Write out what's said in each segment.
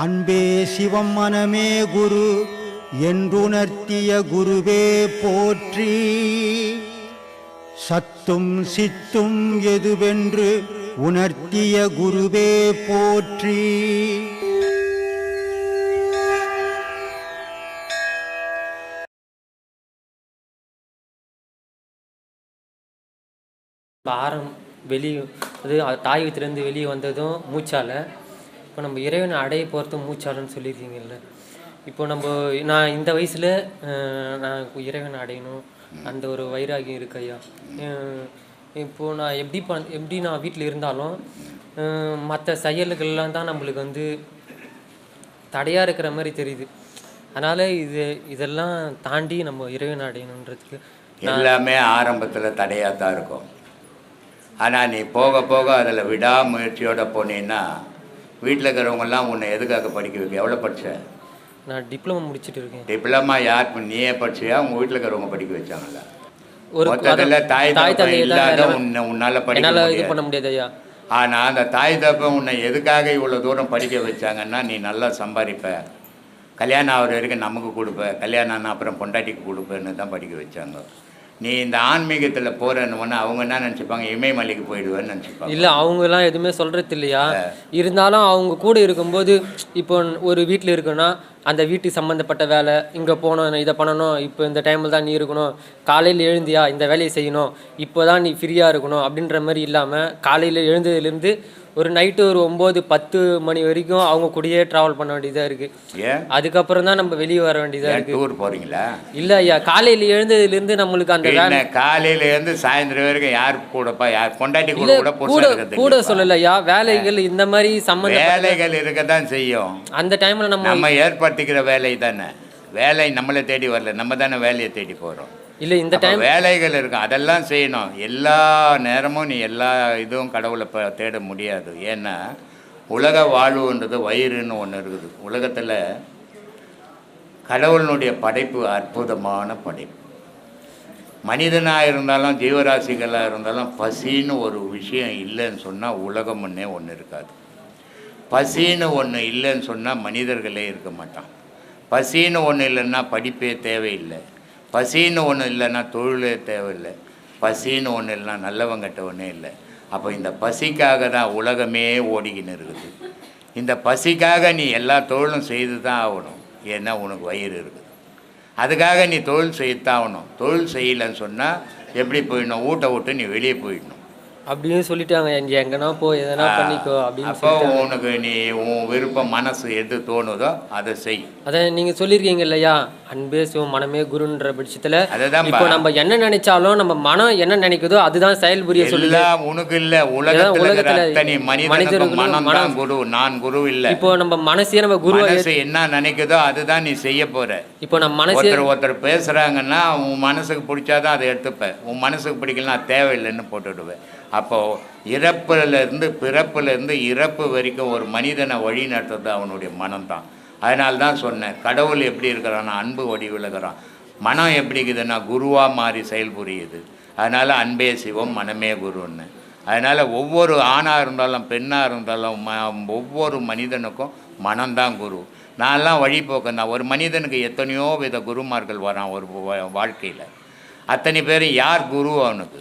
அன்பே சிவம் மனமே குரு என்றுணர்த்திய குருவே போற்றி. சத்தும் சித்தும் எதுவென்று உணர்த்திய குருவே போற்றி. பாரம் வெளியே அது தாய் வீட்டிலேருந்து வெளியே வந்ததும் மூச்சால இப்போ நம்ம இறைவனை அடைய போகிறது மூச்சாளன்னு சொல்லியிருக்கீங்கல்ல. இப்போ நம்ம நான் இந்த வயசில் நான் இறைவனை அடையணும். அந்த ஒரு வைராகியம் இருக்கு ஐயா. இப்போது நான் எப்படி பண் எப்படி நான் வீட்டில் இருந்தாலும் மற்ற செயல்கள்லாம் தான் நம்மளுக்கு வந்து தடையாக இருக்கிற மாதிரி தெரியுது. அதனால் இது இதெல்லாம் தாண்டி நம்ம இறைவனை அடையணுன்றதுக்கு எல்லாமே ஆரம்பத்தில் தடையாக தான் இருக்கும். ஆனால் நீ போக போக அதில் விடாமுயற்சியோடு போனீன்னா வீட்டில் இருக்கிறவங்கெல்லாம் உன்னை எதுக்காக படிக்க வைக்க? எவ்வளோ படிச்ச? நான் டிப்ளமோ முடிச்சிட்டு இருக்கேன். டிப்ளமா யார் நீயே படிச்சியா? உங்கள் வீட்டில் இருக்கிறவங்க படிக்க வச்சாங்களா ஒரு மொத்தத்தில் தாய் தாய் தான் இல்லாத உன்னை உன்னால் படிக்க இது பண்ண முடியாது ஐயா. ஆனால் அந்த தாய் தகப்பன் உன்னை எதுக்காக இவ்வளோ தூரம் படிக்க வச்சாங்கன்னா நீ நல்லா சம்பாதிப்ப கல்யாணம் ஆகிற வரைக்கும் நமக்கு கொடுப்ப. கல்யாணம் ஆனா அப்புறம் பொண்டாட்டிக்கு கொடுப்பேன்னு தான் படிக்க வச்சாங்க. நீ இந்த ஆன்மீகத்தில் போகிறன்னு அவங்க என்ன நினச்சிப்பாங்க? இமயமலைக்கு போயிடுவேன்னு நினச்சிப்பாங்க. இல்லை அவங்கெல்லாம் எதுவுமே சொல்கிறது இல்லையா? இருந்தாலும் அவங்க கூட இருக்கும்போது இப்போ ஒரு வீட்டில் இருக்குன்னா அந்த வீட்டுக்கு சம்மந்தப்பட்ட வேலை இங்கே போகணும் இதை பண்ணணும் இப்போ இந்த டைமில் தான் நீ இருக்கணும். காலையில் எழுந்தியா இந்த வேலையை செய்யணும் இப்போ தான் நீ ஃப்ரீயாக இருக்கணும் அப்படின்ற மாதிரி இல்லாமல் காலையில் எழுந்ததுலேருந்து ஒரு நைட்டு ஒரு ஒம்பது பத்து மணி வரைக்கும் அவங்க கூடயே ட்ராவல் பண்ண வேண்டியதாக இருக்குது அதுக்கப்புறம் தான் நம்ம வெளியே வர வேண்டியதாக இருக்குது டூர் போகிறீங்களா இல்லை ஐயா காலையில் எழுந்ததுலேருந்து நம்மளுக்கு அந்த வேலை என்ன காலையிலேருந்து சாயந்தரம் வரைக்கும் யார் கூடப்பா யார் பொண்டாட்டி கூட கூட கூட கூட. சொல்லலையா வேலைகள் இந்த மாதிரி சம்மந்த வேலைகள் இருக்க தான் செய்யும். அந்த டைம்ல நம்ம நம்ம ஏற்படுத்திக்கிற வேலை தானே. வேலை நம்மளை தேடி வரல நம்ம தானே வேலையை தேடி போகிறோம் இல்ல இந்த டைம் வேலைகள் இருக்கும் அதெல்லாம் செய்யணும். எல்லா நேரமும் நீ எல்லா இதுவும் கடவுளை ப தேட முடியாது. ஏன்னா உலக வாழ்வுன்றது வயிறுன்னு ஒன்று இருக்குது. உலகத்தில் கடவுளினுடைய படைப்பு அற்புதமான படைப்பு. மனிதனாக இருந்தாலும் ஜீவராசிகளாக இருந்தாலும் பசின்னு ஒரு விஷயம் இல்லைன்னு சொன்னால் உலகம் ஒன்றே ஒன்று இருக்காது. பசின்னு ஒன்று இல்லைன்னு சொன்னால் மனிதர்களே இருக்க மாட்டான் பசின்னு ஒன்று இல்லைன்னா படிப்பே தேவையில்லை. பசின்னு ஒன்று இல்லைன்னா தொழிலே தேவையில்லை. பசின்னு ஒன்று இல்லைன்னா நல்லவங்கிட்ட ஒன்றே இல்லை. அப்போ இந்த பசிக்காக தான் உலகமே ஓடிக்கின்னு இருக்குது. இந்த பசிக்காக நீ எல்லா தொழிலும் செய்து தான் ஆகணும். ஏன்னா உனக்கு வயிறு இருக்குது. அதுக்காக நீ தொழில் செய்யத்தான் ஆகணும். தொழில் செய்யலைன்னு சொன்னால் எப்படி போயிடணும்? ஊட்ட விட்டு நீ வெளியே போயிடணும். அப்படின்னு சொல்லிட்டாங்க. எங்க எங்கன்னா போ எதனா பண்ணிக்கோ அப்படின்னு அப்போ உனக்கு நீ உன் விருப்பம் மனசு எது தோணுதோ அதை செய். அதான் நீங்க சொல்லியிருக்கீங்க இல்லையா? அன்பே சிவம் மனமே குருன்ற பட்சத்துல அதுதான்பா. இப்போ நம்ம என்ன நினைச்சாலும் நம்ம மனம் என்ன நினைக்குதோ அதுதான் செயல்புரிய சொல்லுது. எல்லாம் உனக்கு இல்ல. உலகத்துல அத்தனை மனிதர்களும் மனம். குரு நான் குரு இல்ல. இப்போ நம்ம மனசே நம்ம மனசு என்ன நினைக்குதோ அதுதான் நீ செய்ய போற. இப்போ நம்ம மனசே ஒருத்தர் ஒருத்தர் பேசுறாங்கன்னா உன் மனசுக்கு பிடிச்சாதான் அதை எடுத்துப்ப உன் மனசுக்கு பிடிக்கலனா தேவையில்லைன்னு போட்டுடுவேன். அப்போ இறப்புலேருந்து பிறப்புலேருந்து இறப்பு வரைக்கும் ஒரு மனிதனை வழி நடத்துறது அவனுடைய மனம்தான். அதனால தான் சொன்னேன் கடவுள் எப்படி இருக்கிறான்னா அன்பு வடிவில் மனம் எப்படி இருக்குதுன்னா குருவாக மாறி செயல்புரியுது அதனால் அன்பே சிவம் மனமே குருன்னு. அதனால் ஒவ்வொரு ஆணாக இருந்தாலும் பெண்ணாக இருந்தாலும் ம ஒவ்வொரு மனிதனுக்கும் மனம்தான் குரு. நான்லாம் வழிபோக்கன் தான் ஒரு மனிதனுக்கு எத்தனையோ வித குருமார்கள் வரான் ஒரு வாழ்க்கையில். அத்தனை பேர் யார் குரு அவனுக்கு?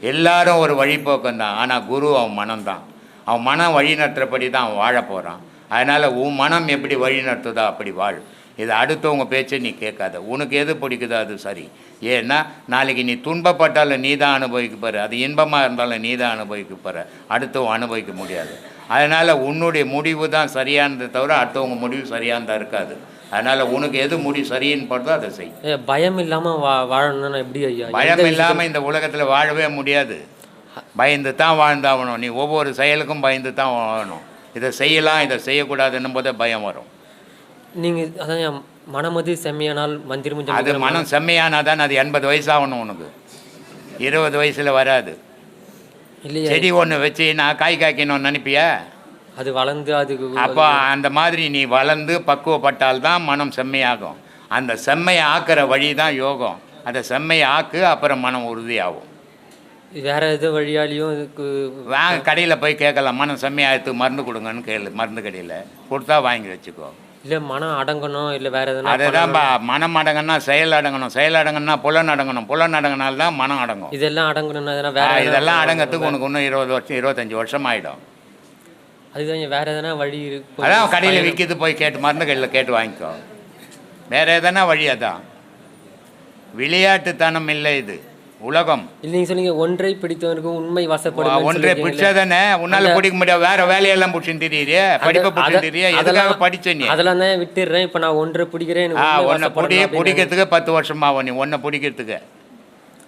எல்லாரும் ஒரு வழிபோக்கம்தான் ஆனால் குரு அவன் மனம்தான். அவன் மனம் வழி நடத்துகிறபடி தான் அவன் வாழ போகிறான் அதனால் உன் மனம் எப்படி வழி நடத்துதோ அப்படி வாழ். இது அடுத்தவங்க பேச்சை நீ கேட்காத. உனக்கு எது பிடிக்குதோ அது சரி. ஏன்னா நாளைக்கு நீ துன்பப்பட்டாலும் நீ தான் அனுபவிக்க போகிற அது இன்பமாக இருந்தாலும் நீ தான் அனுபவிக்க போகிற அடுத்தவன் அனுபவிக்க முடியாது. அதனால் உன்னுடைய முடிவு தான் சரியானதை தவிர அடுத்தவங்க முடிவு சரியானதா இருக்காது. அதனால் உனக்கு எது முடிவு சரின்னு படுதோ அதை செய். பயம் இல்லாம வா வாழணும்னா எப்படி ஐயா? பயம் இல்லாமல் இந்த உலகத்தில் வாழவே முடியாது. பயந்து தான் வாழ்ந்தாகணும் நீ ஒவ்வொரு செயலுக்கும் பயந்து தான் வாழணும் இதை செய்யலாம் இதை செய்யக்கூடாதுன்னும் போதே பயம் வரும். நீங்க அதான் மனமது செம்மையானால் மந்திரம் அது மனம் செம்மையானா தான் அது எண்பது வயசு ஆகணும் உனக்கு. இருபது வயசில் வராது. இல்லையா. செடி ஒன்று வச்சு நான் காய் காய்க்கணும்னு நினைப்பியா? அது வளர்ந்து அதுக்கு அப்போ அந்த மாதிரி நீ வளர்ந்து பக்குவப்பட்டால் தான் மனம் செம்மையாகும். அந்த செம்மையை ஆக்குற வழி தான் யோகம். அதை செம்மையை ஆக்கு அப்புறம் மனம் உறுதியாகும். வேற எது வழியாலையும் இதுக்கு வாங்க கடையில் போய் கேட்கலாம். மனம் செம்மையாயிரத்துக்கு மருந்து கொடுங்கன்னு கேளு மருந்து கடையில். கொடுத்தா வாங்கி வச்சுக்கோ. இல்லை மனம் அடங்கணும் இல்லை வேற எதுனா அதுதான்ப்பா மனம் அடங்கணும்னா செயல் அடங்கணும் செயல் அடங்கணும்னா புலன் அடங்கணும். புலன் அடங்கினால்தான் தான் மனம் அடங்கும். இதெல்லாம் அடங்கணும்னா எதனா வேற இதெல்லாம் அடங்கறதுக்கு உனக்கு இன்னும் இருபது வருஷம் இருபத்தஞ்சி வருஷம் ஆகிடும் அதுதான் வேற எதனா வழி இருக்கு அதான் கடையில் விற்கிது போய் கேட்டு மருந்து கடையில் கேட்டு வாங்கிக்கோ. வேற எதனா வழி அதான். விளையாட்டுத்தனம் இல்லை இது. உலகம். இல்லை நீங்க சொன்னீங்க ஒன்றை பிடித்தவனுக்கு உண்மை வசப்படும் ஒன்றை பிடிச்சதானே? உன்னால பிடிக்க முடியாது. வேற வேலையெல்லாம் பிடிச்சின்னு தெரியுறியே படிப்பை பிடிச்சின்னு தெரியுறியே எதுக்காக படிச்ச நீ? அதெல்லாம் தான் விட்டுடுறேன். இப்போ நான் ஒன்றை பிடிக்கிறேன். உன்னை பிடி. பிடிக்கிறதுக்கு பத்து வருஷமாகும் நீ ஒன்றை பிடிக்கிறதுக்கு.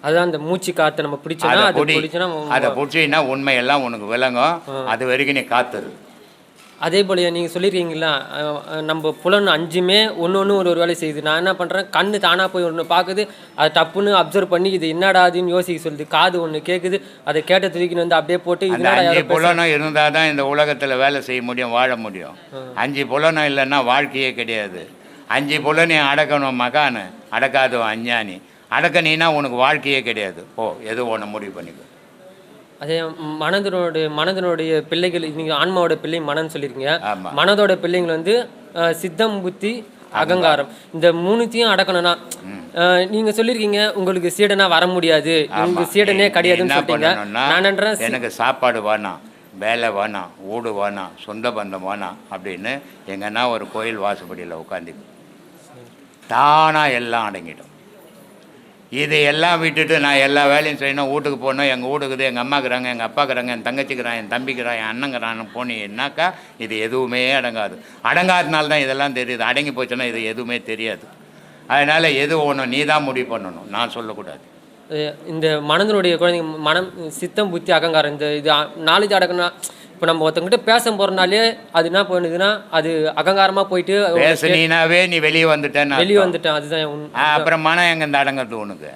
அதுதான் அந்த மூச்சு காத்து நம்ம பிடிச்சோன்னா அதை அது பிடி. பிடிச்சோன்னா அதை பிடிச்சின்னா உண்மையெல்லாம் உனக்கு விளங்கும். அது வரைக்கும் நீ காத்துரு. அதே போல நீங்க சொல்லியிருக்கீங்களா நம்ம புலன் அஞ்சுமே ஒன்று ஒன்று ஒரு ஒரு வேலை செய்யுது. நான் என்ன பண்றேன்? கண்ணு தானா போய் ஒன்று பார்க்குது அதை டப்புன்னு அப்சர்வ் பண்ணி இது என்னடா அதுன்னு யோசிக்க சொல்லுது. காது ஒன்று கேட்குது அதை கேட்ட தூக்கின்னு வந்து அப்படியே போட்டு அஞ்சு புலனும் இருந்தால் தான் இந்த உலகத்தில் வேலை செய்ய முடியும் வாழ முடியும். அஞ்சு புலனும் இல்லைன்னா வாழ்க்கையே கிடையாது. அஞ்சு புலனையும் அடக்கணும் மகானு. அடக்காதவன் அஞ்ஞானி. அடக்கணினா உனக்கு வாழ்க்கையே கிடையாது. ஓ எது ஒன்று முடிவு பண்ணிக்கோ. அதே மனதனுடைய மனதனுடைய பிள்ளைகள் நீங்க ஆன்மாவோட பிள்ளை மனம்னு சொல்லியிருக்கீங்க. மனதோட பிள்ளைங்கள் வந்து சித்தம் புத்தி அகங்காரம். இந்த மூணுத்தையும் அடக்கணும்னா நீங்க சொல்லியிருக்கீங்க உங்களுக்கு சீடனா வர முடியாது. உங்களுக்கு. சீடனே கிடையாதுன்னு சொல்லிட்டீங்க. நான் எனக்கு சாப்பாடு வேணாம் வேலை வேணாம் வீடு வேணாம் சொந்த பந்தம் வேணாம் அப்படின்னு எங்கன்னா ஒரு கோயில் வாசப்படியில் உட்காந்து தானாக எல்லாம் அடங்கிடும். இதை எல்லாம் விட்டுட்டு நான் எல்லா வேலையும் செய்யணும் வீட்டுக்கு போகணும் எங்கள் வீட்டுக்குது எங்கள் அம்மாக்குறாங்க எங்கள் அப்பாக்குறாங்க என் தங்கச்சிக்கிறான் என் தம்பிக்கிறான் என் அண்ணங்கிறான்னு போனீங்கன்னாக்கா இது எதுவுமே அடங்காது. அடங்காதனால தான் இதெல்லாம் தெரியுது. அடங்கி போச்சுன்னா இது எதுவுமே தெரியாது. அதனால் எது ஒன்று நீ தான் முடிவு பண்ணணும். நான் சொல்லக்கூடாது. இந்த மனதனுடைய குழந்தைங்க மனம் சித்தம் புத்தி அகங்காரம் இந்த இது நாலேஜ் அடக்கணும்னா இப்போ நம்ம ஒருத்தவங்ககிட்ட பேச போறனாலே அது என்ன பண்ணுதுன்னா அது அகங்காரமா போயிட்டு பேசுனீனாவே நீ வெளியே வந்துட்டேன்னு வெளியே. வந்துட்டேன் அதுதான் அப்புறம் மனம் எங்கேருந்து அடங்கிறது உனக்கு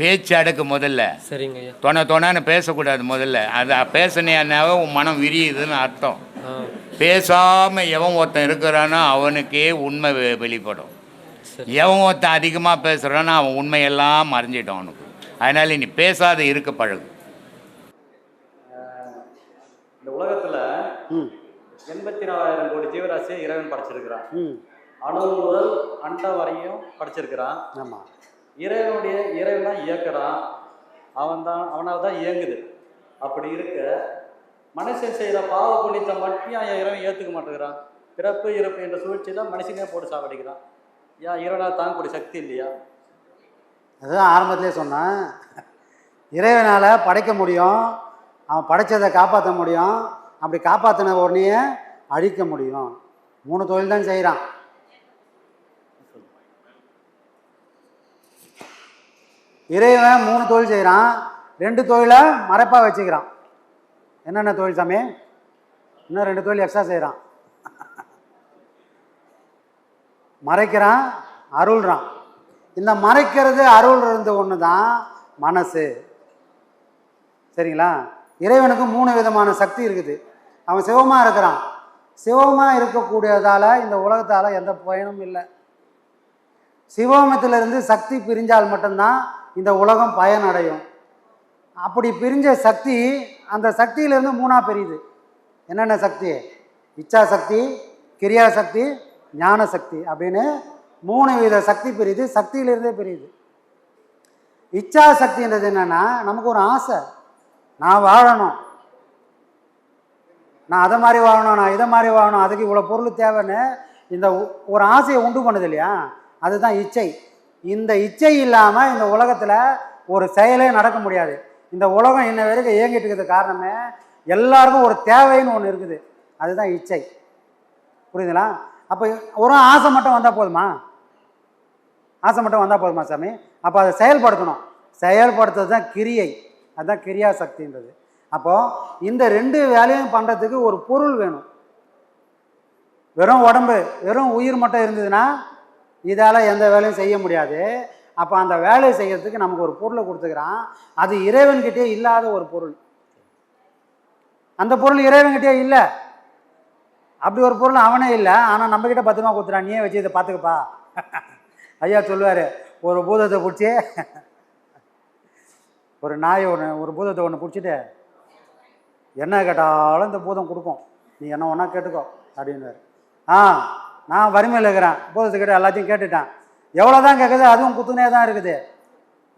பேச்சு அடக்கு முதல்ல. சரிங்க தொண தொணன்னு பேசக்கூடாது முதல்ல. அது பேசுனேன்னாவே உன் மனம் விரியுதுன்னு அர்த்தம். பேசாமல் எவன் ஒருத்தன் இருக்கிறானோ அவனுக்கே உண்மை வெளிப்படும். எவன் ஒருத்தன் அதிகமாக பேசுகிறானோ அவன் உண்மையெல்லாம் மறைஞ்சிட்டான் அவனுக்கு. அதனால நீ பேசாத இருக்க பழகு இந்த உலகத்துல எண்பத்தி நாலாயிரம் கோடி ஜீவராசியை இறைவன் படைச்சிருக்கிறான். அணு முதல் அண்டம் வரையும் படைச்சிருக்கிறான். ஆமாம் இறைவனுடைய இறைவன் தான் இயக்குறான். அவன் தான் அவனால் தான் இயங்குது. அப்படி இருக்க மனுஷன் செய்கிற பாவ புண்ணியத்தை மட்டும் ஏன் இறைவன் ஏற்றுக்க மாட்டேங்கிறான்? பிறப்பு இறப்பு என்ற சூழ்ச்சியில் மனுஷனே போட்டு சாவடிக்கிறான். ஏன் இறைவனால் தாங்கக்கூடிய சக்தி இல்லையா? அதுதான் ஆரம்பத்திலே சொன்னேன். இறைவனால் படைக்க முடியும். அவன் படைச்சதை காப்பாற்ற முடியும். அப்படி காப்பாற்றின உடனே அழிக்க முடியும். மூணு தொழில் தான் செய்கிறான் இறைவன் மூணு தொழில் செய்கிறான் ரெண்டு தொழிலை மறைப்பாக வச்சுக்கிறான். என்னென்ன தொழில் சாமி? இன்னும் ரெண்டு தொழில் எக்ஸ்ட்ரா செய்கிறான் மறைக்கிறான் அருள்றான். இந்த மறைக்கிறது அருள் இருந்த ஒன்று தான் மனசு. சரிங்களா? இறைவனுக்கு மூணு விதமான சக்தி இருக்குது. அவன் சிவமாக இருக்கிறான். சிவமாக இருக்கக்கூடியதால் இந்த உலகத்தால் எந்த பயனும் இல்லை. சிவமத்திலிருந்து சக்தி பிரிஞ்சால் மட்டும்தான் இந்த உலகம் பயனடையும். அப்படி பிரிஞ்ச சக்தி அந்த சக்தியிலேருந்து மூணாக பிரியுது. என்னென்ன சக்தி? இச்சா சக்தி கிரியா சக்தி ஞான சக்தி அப்படின்னு மூணு வித சக்தி பிரியுது சக்தியிலிருந்தே பிரியுது. இச்சா சக்தின்றது என்னென்னா நமக்கு ஒரு ஆசை. நான் வாழணும். நான் அதை மாதிரி வாழணும் நான் இதை மாதிரி வாழணும் அதுக்கு இவ்வளோ பொருள் தேவைன்னு இந்த ஒரு ஆசையை உண்டு பண்ணுது இல்லையா? அதுதான் இச்சை. இந்த இச்சை இல்லாமல் இந்த உலகத்தில் ஒரு செயலே நடக்க முடியாது. இந்த உலகம் இன்ன வரைக்கும் இயங்கிட்டு இருக்கிறது காரணமே எல்லாருக்கும் ஒரு தேவைன்னு ஒன்று இருக்குது. அதுதான் இச்சை. புரியுதுங்களா? அப்போ ஒரு ஆசை மட்டும் வந்தால் போதுமா? ஆசை மட்டும் வந்தால் போதுமா சாமி? அப்போ அதை செயல்படுத்தணும். செயல்படுத்துறது தான் கிரியை. அதுதான் கிரியா சக்தின்றது. அப்போது இந்த ரெண்டு வேலையும் பண்ணுறதுக்கு ஒரு பொருள் வேணும். வெறும் உடம்பு வெறும் உயிர் மட்டும் இருந்ததுன்னா இதால் எந்த வேலையும் செய்ய முடியாது. அப்போ அந்த வேலையை செய்கிறதுக்கு நமக்கு ஒரு பொருளை கொடுத்துக்கிறான். அது இறைவன்கிட்டே இல்லாத ஒரு பொருள். அந்த பொருள் இறைவன்கிட்டே இல்லை. அப்படி ஒரு பொருள் அவனே இல்லை. ஆனால் நம்மக்கிட்ட பத்து ரூபா நீயே வச்சு இதை பார்த்துக்கப்பா. ஐயா சொல்லுவார் ஒரு பூதத்தை பிடிச்சி ஒரு நாய் ஒன்று ஒரு பூதத்தை ஒன்று பிடிச்சிட்டு என்ன கேட்டாலும் இந்த பூதம் கொடுக்கும். நீ என்ன ஒன்றா கேட்டுக்கோ அப்படின்னாரு ஆ நான் வறுமையில் இருக்கிறேன். பூதத்துக்கிட்ட எல்லாத்தையும் கேட்டுட்டேன். எவ்வளோ தான் கேட்குது அதுவும் குத்துனே தான் இருக்குது.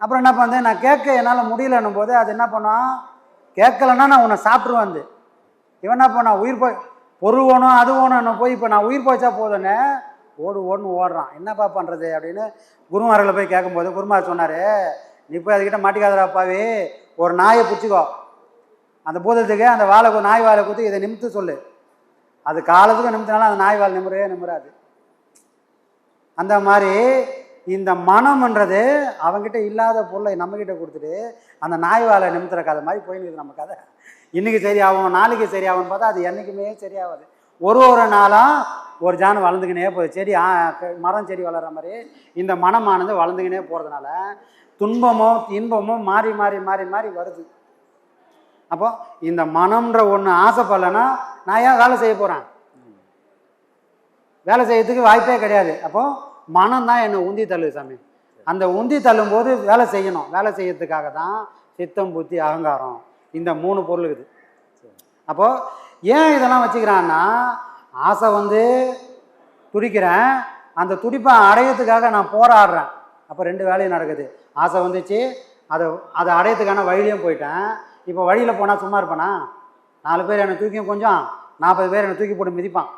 அப்புறம் என்ன பண்ணுது? நான் கேட்க என்னால் முடியலன்னும் போது அது என்ன பண்ணான் கேட்கலன்னா நான் உன்னை சாப்பிட்ருவேன் வந்து. இவன் என்ன பண்ணா உயிர் போய் பொருள் வேணும் அது வேணும்னு போய் இப்போ நான் உயிர் போச்சா போதுன்னு ஓடு ஓடுன்னு ஓடுறான். என்னப்பா பண்ணுறது அப்படின்னு குருமார்களை போய் கேட்கும்போது குருமார் சொன்னார் நீ போய் அதுக்கிட்ட மாட்டிக்காதடா அப்பாவே. ஒரு நாயை பிடிச்சிக்கோ. அந்த பூதத்துக்கு அந்த வாழை நாய் வாழை கொடுத்து இதை நிமித்து சொல்லு. அது காலத்துக்கு நிமித்தினாலும் அந்த நாய் வாழை நிமிரவே நிமிராது. அந்த மாதிரி இந்த மனம்ன்றது அவங்ககிட்ட இல்லாத பொருளை நம்மக்கிட்ட கொடுத்துட்டு அந்த நாய் வாழை நிமித்துற கதை மாதிரி போயின்னு நம்ம கதை. இன்னைக்கு சரியாகும் நாளைக்கு சரியாகும்னு பார்த்தா அது என்றைக்குமே சரியாகாது. ஒரு ஒரு நாளாக ஒரு ஜான் வளர்ந்துக்கினே போகுது. செடி மரம் செடி வளர்கிற மாதிரி இந்த மனமானது வளர்ந்துக்கினே போகிறதுனால துன்பமோ இன்பமோ மாறி மாறி மாறி மாறி வருது. அப்போ இந்த மனம்ன்ற ஒன்று ஆசைப்படலைன்னா நான் ஏன் வேலை செய்ய போகிறேன் வேலை செய்யறதுக்கு வாய்ப்பே கிடையாது. அப்போ மனம் தான் என்னை உந்தி தள்ளுது சாமி. அந்த உந்தி தள்ளும் போது வேலை செய்யணும். வேலை செய்யறதுக்காக தான் சித்தம் புத்தி அகங்காரம் இந்த மூணு பொருள் இருக்குது. அப்போ ஏன் இதெல்லாம் வச்சுக்கிறான்னா ஆசை வந்து துடிக்கிறேன். அந்த துடிப்பை அடையிறதுக்காக நான் போராடுறேன். அப்போ ரெண்டு வேலையும் நடக்குது. ஆசை வந்துச்சு. அதை அதை அடையறதுக்கான வழியிலையும் போயிட்டேன். இப்போ வழியில் போனால் சும்மா இருப்பேனா? நாலு பேர் என்னை தூக்கியும் கொஞ்சம் நாற்பது பேர் என்னை தூக்கி போட்டு மிதிப்பான்.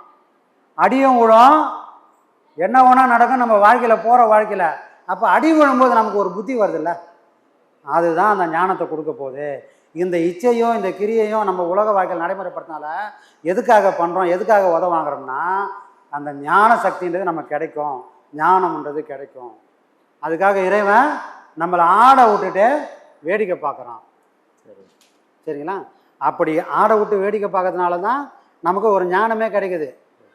அடியும் விடும் என்ன ஒன்றா நடக்கும். நம்ம வாழ்க்கையில் போகிற வாழ்க்கையில். அப்போ அடி விழும்போது நமக்கு ஒரு புத்தி வருதுல்ல? அதுதான் அந்த ஞானத்தை கொடுக்க போகுது. இந்த இச்சையும் இந்த கிரியையும் நம்ம உலக வாழ்க்கையில் நடைமுறைப்படுத்தினால எதுக்காக பண்ணுறோம் எதுக்காக உத வாங்குறோம்னா அந்த ஞான சக்தின்றது நமக்கு கிடைக்கும். ஞானம்ன்றது கிடைக்கும். அதுக்காக இறைவன் நம்மளை ஆட விட்டுட்டு வேடிக்கை பார்க்குறான். சரிங்களா? அப்படி ஆட விட்டு வேடிக்கை பார்க்கறதுனால தான் நமக்கு ஒரு ஞானமே கிடைக்குது.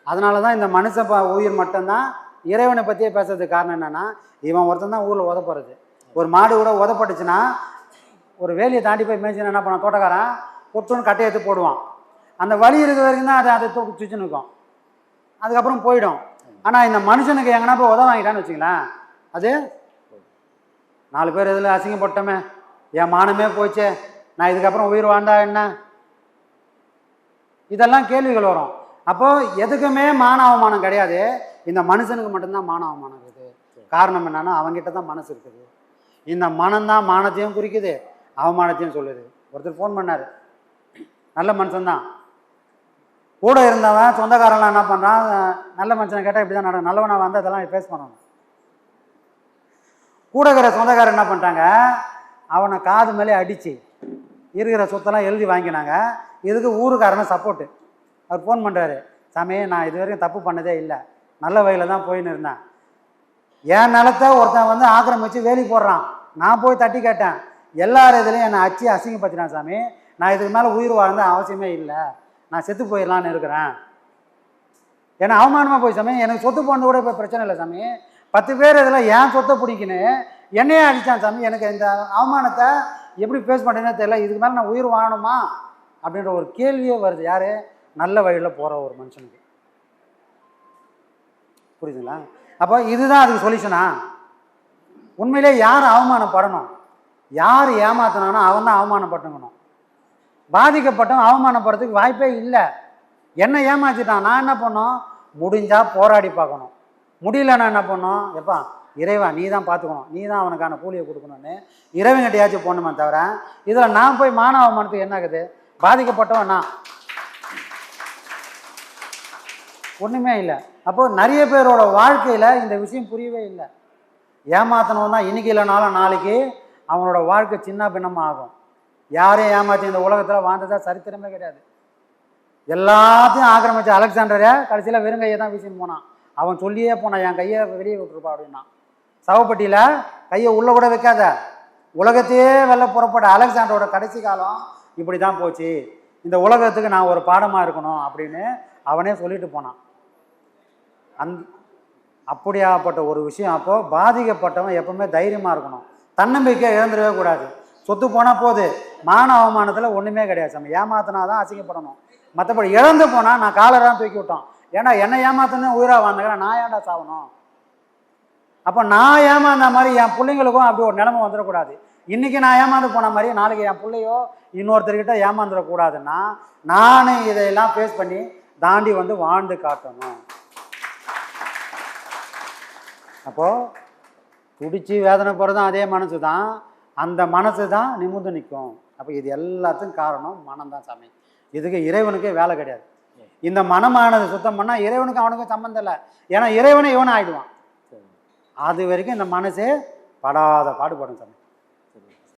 அதனால தான் இந்த மனுஷ ப உயிர் மட்டும்தான் இறைவனை பற்றியே பேசுறதுக்கு காரணம் என்னென்னா இவன் ஒருத்தன் தான் ஊரில் உதப்படுறது ஒரு மாடு கூட உதப்பட்டுச்சுன்னா ஒரு வேலியை தாண்டி போய் மேய்ச்சினா என்ன பண்ணான் தோட்டக்காரன் பொட்டுன்னு கட்டையை எடுத்து போடுவான். அந்த வலி இருக்கிற வரைக்கும் தான் அதை அதை தூக்கி சுச்சு நிற்கும் அதுக்கப்புறம் போயிடும். ஆனால் இந்த மனுஷனுக்கு எங்கன்னா போய் உதவ வாங்கிட்டான்னு வச்சுங்களேன் அது? நாலு பேர் இதில் அசிங்கப்பட்டோமே. என் மானமே போச்சே. நான் இதுக்கப்புறம் உயிர் வாண்டா என்ன? இதெல்லாம் கேள்விகள் வரும். அப்போது எதுக்குமே மான அவமானம் கிடையாது. இந்த மனுஷனுக்கு மட்டும்தான் மான அவமானம் இருக்குது. காரணம் என்னன்னா அவங்ககிட்ட தான் மனசு இருக்குது. இந்த மனம்தான் மானத்தையும் குறிக்குது அவமானத்தையும் சொல்லுது. ஒருத்தர் ஃபோன் பண்ணார். நல்ல மனுஷன்தான். கூட இருந்தவன் சொந்தக்காரன்லாம் என்ன பண்ணுறான் நல்ல மனுஷனை கேட்டால் இப்படி தான் நடக்கும். நல்லவனாக வந்து அதெல்லாம் ஃபேஸ் பண்ணணும். கூட இருக்கிற சொந்தக்காரர் என்ன பண்ணிட்டாங்க? அவனை காது மேலே அடித்து இருக்கிற சொத்தெல்லாம் எழுதி வாங்கினாங்க. இதுக்கு ஊருக்காரன சப்போர்ட்டு அவர் ஃபோன் பண்ணுறாரு சாமி நான் இது வரைக்கும் தப்பு பண்ணதே இல்லை. நல்ல வகையில் தான் போயின்னு இருந்தேன். என் நிலத்தை ஒருத்தன் வந்து ஆக்கிரமிச்சு வேலி போடுறான். நான் போய் தட்டி கேட்டேன். எல்லார் இதுலையும் என்னை அச்சு அசிங்கப்படுத்தினான் சாமி. நான் இதுக்கு மேலே உயிர் வாழ்ந்த அவசியமே இல்லை. நான் செத்து போயிடலான்னு இருக்கிறேன். ஏன்னா அவமானமாக போய் சாமி எனக்கு சொத்து போனது கூட இப்போ பிரச்சனை இல்லை சாமி. பத்து பேர் இதில் ஏன் சொத்தை பிடிக்கணும்? என்னையே அடித்தான் சாமி. எனக்கு இந்த அவமானத்தை எப்படி ஃபேஸ் பண்ணுறேன்னு தெரியல. இதுக்கு மேலே நான் உயிர் வாழணுமா? அப்படின்ற ஒரு கேள்வியே வருது. யார்? நல்ல வழியில் போகிற ஒரு மனுஷனுக்கு. புரியுதுங்களா? அப்போ இதுதான் அதுக்கு சொல்யூஷனா உண்மையிலே யார் அவமானப்படணும்? யார் ஏமாத்தினானோ அவன் தான் அவமானப்பட்டுக்கணும். பாதிக்கப்பட்டவன் அவமானப்படுறதுக்கு வாய்ப்பே இல்லை. என்ன ஏமாத்திட்டான். நான் என்ன பண்ணோம் முடிஞ்சால் போராடி பார்க்கணும். முடியலன்னா என்ன பண்ணோம்? எப்பா இறைவா நீ தான் பார்த்துக்கணும். நீ தான் அவனுக்கான கூலியை கொடுக்கணும்னு இறைவன்கிட்டயாச்சும் போகணுமே தவிர இதில் நான் போய் மான அவமானத்துக்கு என்ன ஆகுது? பாதிக்கப்பட்டவன் நான். ஒன்றுமே இல்லை. அப்போது நிறைய பேரோட வாழ்க்கையில் இந்த விஷயம் புரியவே இல்லை. ஏமாத்தணும் தான் இன்றைக்கி இல்லைனாலும் நாளைக்கு அவனோட வாழ்க்கை சின்ன பின்னமாக ஆகும். யாரையும் ஏமாற்றி இந்த உலகத்தில் வாழ்ந்ததா சரித்திரமே கிடையாது. எல்லாத்தையும் ஆக்கிரமிச்ச அலெக்சாண்டரை கடைசியில் வெறுங்கையை தான் வீசின்னு போனான். அவன் சொல்லியே போனான் என் கையை வெளியே விட்டுருப்பா அப்படின்னா. சவப்பட்டியில் கையை உள்ளே கூட வைக்காத. உலகத்தையே வெளில புறப்பட்ட அலெக்சாண்டரோட கடைசி காலம் இப்படி தான் போச்சு. இந்த உலகத்துக்கு நான் ஒரு பாடமாக இருக்கணும் அப்படின்னு அவனே சொல்லிட்டு போனான். அந் அப்படியாப்பட்ட ஒரு விஷயம் அப்போது பாதிக்கப்பட்டவன் எப்பவுமே தைரியமாக இருக்கணும். தன்னம்பிக்கை இழந்துடவே கூடாது. சொத்து போனால் போது மான அவமானத்தில் ஒன்றுமே கிடையாது. நம்ம ஏமாத்தினா தான் அசிங்கப்படணும். மற்றபடி இழந்து போனால் நான் காலராக தான் தூக்கி விட்டோம் ஏன்னா என்னை ஏமாத்தினே உயிராக வாழ்ந்துக்கிறேன் நான் ஏன்டா சாகணும் அப்போ நான் ஏமாந்த மாதிரி என் பிள்ளைங்களுக்கும் அப்படி ஒரு நிலைமை வந்துடக்கூடாது. இன்றைக்கி நான் ஏமாந்து போன மாதிரி நாளைக்கு என் பிள்ளையோ இன்னொருத்தர்கிட்ட ஏமாந்துடக்கூடாதுன்னா நான் இதையெல்லாம் ஃபேஸ் பண்ணி தாண்டி வந்து வாழ்ந்து காட்டணும். அப்போது துடிச்சு வேதனை போகிறதும் அதே மனசு தான் அந்த மனசு தான் நிமிர்ந்து நிற்கும். அப்போ இது எல்லாத்துக்கும் காரணம் மனம் தான் சாமி. இதுக்கு இறைவனுக்கே வேலை கிடையாது. இந்த மனமானது சுத்தம் பண்ணால் இறைவனுக்கு அவனுக்கும் சம்மந்தம் இல்லை. ஏன்னா இறைவனை இவனை ஆயிடுவான் அது வரைக்கும் இந்த மனசே படாத பாடுபடும் சாமி.